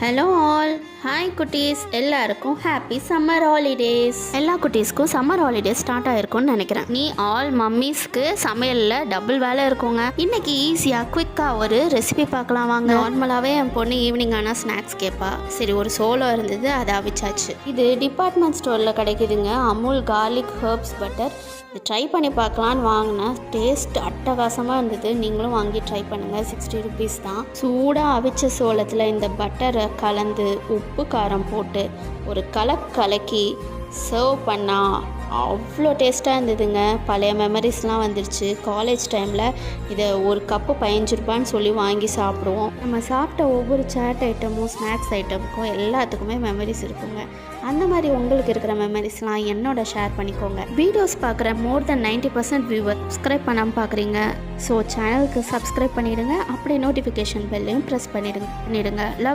Hello all hi குட்டீஸ். எல்லாருக்கும் happy summer holidays எல்லா குட்டீஸ்க்கும் சம்மர் ஹாலிடேஸ் ஸ்டார்ட் ஆயிருக்கும்னு நினைக்கிறேன். நீ ஆல் மம்மீஸ்க்கு சமையலில் டபுள் வேலை இருக்குங்க. இன்னைக்கு ஈஸியாக குயிக்காக ஒரு ரெசிபி பார்க்கலாம் வாங்க. நார்மலாகவே என் பொண்ணு ஈவினிங் ஆனால் ஸ்நாக்ஸ் கேட்பா சரி ஒரு சோளம் இருந்தது அதை அவிச்சாச்சு. இது டிபார்ட்மெண்ட் ஸ்டோரில் கிடைக்குதுங்க. அமுல் கார்லிக் ஹர்ப்ஸ் பட்டர் இது ட்ரை பண்ணி பார்க்கலான்னு வாங்கினேன். டேஸ்ட் அட்டகாசமாக இருந்தது. நீங்களும் வாங்கி ட்ரை பண்ணுங்கள் சிக்ஸ்டி ருபீஸ் தான். சூடாக அவிச்ச சோளத்தில் இந்த பட்டரை கலந்து உப்பு காரம் போட்டு ஒரு கலக் கலக்கி சர்வ் பண்ணால் அவ்வளோ டேஸ்ட்டாக இருந்ததுங்க. பழைய மெமரிஸ்லாம் வந்துருச்சு. காலேஜ் டைமில் இதை ஒரு கப்பு பதினஞ்சு ரூபான்னு சொல்லி வாங்கி சாப்பிடுவோம். நம்ம சாப்பிட்ட ஒவ்வொரு சாட் ஐட்டமும் ஸ்நாக்ஸ் ஐட்டமுக்கும் எல்லாத்துக்குமே மெமரிஸ் இருக்குங்க. அந்த மாதிரி உங்களுக்கு இருக்கிற மெமரிஸ்லாம் என்னோட ஷேர் பண்ணிக்கோங்க. வீடியோஸ் பார்க்குற more than ninety percent viewer subscribe பண்ணாமல் பார்க்குறீங்க ஸோ சேனலுக்கு சப்ஸ்கிரைப் பண்ணிவிடுங்க அப்படியே நோட்டிஃபிகேஷன் பெல்லையும் ப்ரெஸ் பண்ணிடுங்க. பண்ணிடுங்க. லவ்